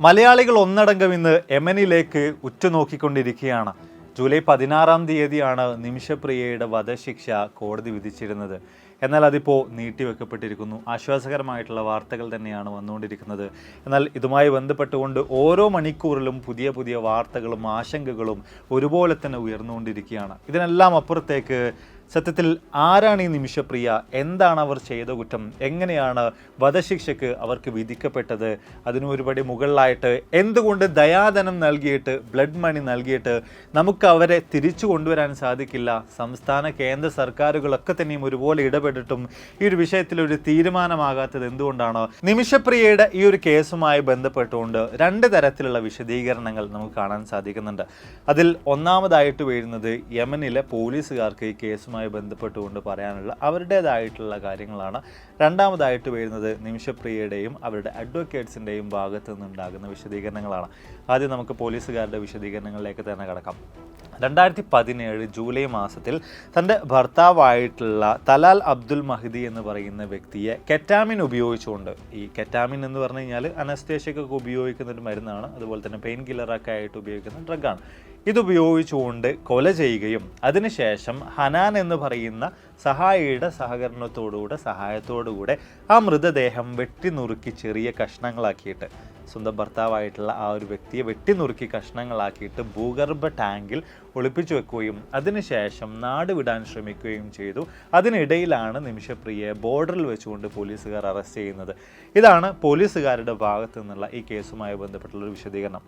മലയാളികൾ ഒന്നടങ്കം ഇന്ന് യമനിലേക്ക് ഉറ്റുനോക്കിക്കൊണ്ടിരിക്കുകയാണ്. ജൂലൈ പതിനാറാം തീയതിയാണ് നിമിഷപ്രിയയുടെ വധശിക്ഷ കോടതി വിധിച്ചിരുന്നത്. എന്നാൽ അതിപ്പോൾ നീട്ടിവെക്കപ്പെട്ടിരിക്കുന്നു. ആശ്വാസകരമായിട്ടുള്ള വാർത്തകൾ തന്നെയാണ് വന്നുകൊണ്ടിരിക്കുന്നത്. എന്നാൽ ഇതുമായി ബന്ധപ്പെട്ടുകൊണ്ട് ഓരോ മണിക്കൂറിലും പുതിയ പുതിയ വാർത്തകളും ആശങ്കകളും ഒരുപോലെ തന്നെ ഉയർന്നുകൊണ്ടിരിക്കുകയാണ്. ഇതിനെല്ലാം അപ്പുറത്തേക്ക് സത്യത്തിൽ ആരാണ് ഈ നിമിഷപ്രിയ? എന്താണ് അവർ ചെയ്ത കുറ്റം? എങ്ങനെയാണ് വധശിക്ഷയ്ക്ക് അവർക്ക് വിധിക്കപ്പെട്ടത്? അതിനും ഒരുപടി മുകളിലായിട്ട് എന്തുകൊണ്ട് ദയാധനം നൽകിയിട്ട് ബ്ലഡ് മണി നൽകിയിട്ട് നമുക്ക് അവരെ തിരിച്ചു കൊണ്ടുവരാൻ സാധിക്കില്ല? സംസ്ഥാന കേന്ദ്ര സർക്കാരുകളൊക്കെ തന്നെയും ഒരുപോലെ ഇടപെട്ടിട്ടും ഈ ഒരു വിഷയത്തിൽ ഒരു തീരുമാനമാകാത്തത് എന്തുകൊണ്ടാണ്? നിമിഷപ്രിയയുടെ ഈ ഒരു കേസുമായി ബന്ധപ്പെട്ടുകൊണ്ട് രണ്ട് തരത്തിലുള്ള വിശദീകരണങ്ങൾ നമുക്ക് കാണാൻ സാധിക്കുന്നുണ്ട്. അതിൽ ഒന്നാമതായിട്ട് വരുന്നത് യമനിലെ പോലീസുകാർക്ക് ഈ കേസുമായി ബന്ധപ്പെട്ടുകൊണ്ട് പറയാനുള്ള അവരുടേതായിട്ടുള്ള കാര്യങ്ങളാണ്. രണ്ടാമതായിട്ട് വരുന്നത് നിമിഷപ്രിയയുടെയും അവരുടെ അഡ്വക്കേറ്റ്സിന്റെയും ഭാഗത്തു നിന്നുണ്ടാകുന്ന വിശദീകരണങ്ങളാണ്. ആദ്യം നമുക്ക് പോലീസുകാരുടെ വിശദീകരണങ്ങളിലേക്ക് തന്നെ കടക്കാം. രണ്ടായിരത്തി പതിനേഴ് ജൂലൈ മാസത്തിൽ തന്റെ ഭർത്താവായിട്ടുള്ള തലാൽ അബ്ദുൽ മഹദി എന്ന് പറയുന്ന വ്യക്തിയെ കെറ്റാമിൻ ഉപയോഗിച്ചുകൊണ്ട് ഈ കെറ്റാമിൻ എന്ന് പറഞ്ഞു കഴിഞ്ഞാൽ അനസ്തേഷ്യക്കൊക്കെ ഉപയോഗിക്കുന്ന ഒരു മരുന്നാണ് അതുപോലെ തന്നെ പെയിൻ കില്ലറൊക്കെ ആയിട്ട് ഉപയോഗിക്കുന്ന ഡ്രഗാണ്. ഇതുപയോഗിച്ചുകൊണ്ട് കൊല ചെയ്യുകയും അതിനുശേഷം ഹനാൻ എന്ന് പറയുന്ന സഹായിയുടെ സഹകരണത്തോടുകൂടെ സഹായത്തോടുകൂടെ ആ മൃതദേഹം വെട്ടി നുറുക്കി ചെറിയ കഷ്ണങ്ങളാക്കിയിട്ട് സ്വന്തം ഭർത്താവായിട്ടുള്ള ആ ഒരു വ്യക്തിയെ വെട്ടിനുറുക്കി കഷ്ണങ്ങളാക്കിയിട്ട് ഭൂഗർഭ ടാങ്കിൽ ഒളിപ്പിച്ചു വെക്കുകയും അതിനുശേഷം നാട് വിടാൻ ശ്രമിക്കുകയും ചെയ്തു. അതിനിടയിലാണ് നിമിഷപ്രിയയെ ബോർഡറിൽ വെച്ചുകൊണ്ട് പോലീസുകാർ അറസ്റ്റ് ചെയ്യുന്നത്. ഇതാണ് പോലീസുകാരുടെ ഭാഗത്തു നിന്നുള്ള ഈ കേസുമായി ബന്ധപ്പെട്ടുള്ള ഒരു വിശദീകരണം.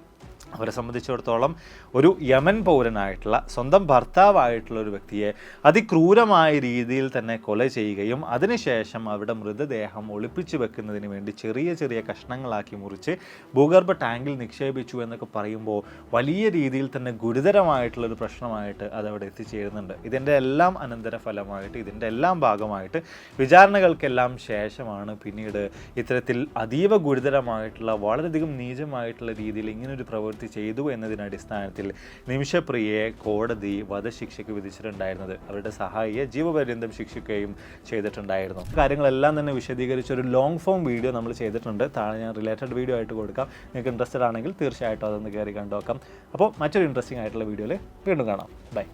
അവരെ സംബന്ധിച്ചിടത്തോളം ഒരു യമൻ പൗരനായിട്ടുള്ള സ്വന്തം ഭർത്താവായിട്ടുള്ള ഒരു വ്യക്തിയെ അതിക്രൂരമായ രീതിയിൽ തന്നെ കൊല ചെയ്യുകയും അതിനുശേഷം അവരുടെ മൃതദേഹം ഒളിപ്പിച്ചു വെക്കുന്നതിന് വേണ്ടി ചെറിയ ചെറിയ കഷ്ണങ്ങളാക്കി മുറിച്ച് ഭൂഗർഭ ടാങ്കിൽ നിക്ഷേപിച്ചു എന്നൊക്കെ പറയുമ്പോൾ വലിയ രീതിയിൽ തന്നെ ഗുരുതരമായിട്ടുള്ളൊരു പ്രശ്നമായിട്ട് അതവിടെ എത്തിച്ചേരുന്നുണ്ട്. ഇതിന്റെ എല്ലാം അനന്തരഫലമായിട്ട് ഇതിന്റെ എല്ലാം ഭാഗമായിട്ട് വിചാരണകൾക്കെല്ലാം ശേഷമാണ് പിന്നീട് ഇത്തരത്തിൽ അതീവ ഗുരുതരമായിട്ടുള്ള വളരെയധികം നീചമായിട്ടുള്ള രീതിയിൽ ഇങ്ങനൊരു പ്രവൃത്തി ചെയ്തു എന്നതിന്റെ അടിസ്ഥാനത്തിൽ നിമിഷപ്രിയയെ കോടതി വധശിക്ഷയ്ക്ക് വിധിച്ചിട്ടുണ്ടായിരുന്നത്. അവരുടെ സഹായിയെ ജീവപര്യന്തം ശിക്ഷിക്കുകയും ചെയ്തിട്ടുണ്ടായിരുന്നു. കാര്യങ്ങളെല്ലാം തന്നെ വിശദീകരിച്ച ഒരു ലോങ് ഫോം വീഡിയോ നമ്മൾ ചെയ്തിട്ടുണ്ട്. താഴെ ഞാൻ റിലേറ്റഡ് വീഡിയോ ആയിട്ട് കൊടുക്കാം. നിങ്ങൾക്ക് ഇൻട്രസ്റ്റഡ് ആണെങ്കിൽ തീർച്ചയായിട്ടും അതൊന്ന് കയറി കണ്ടു നോക്കാം. അപ്പോൾ മറ്റൊരു ഇൻട്രസ്റ്റിംഗ് ആയിട്ടുള്ള വീഡിയോയിൽ വീണ്ടും കാണാം. ബൈ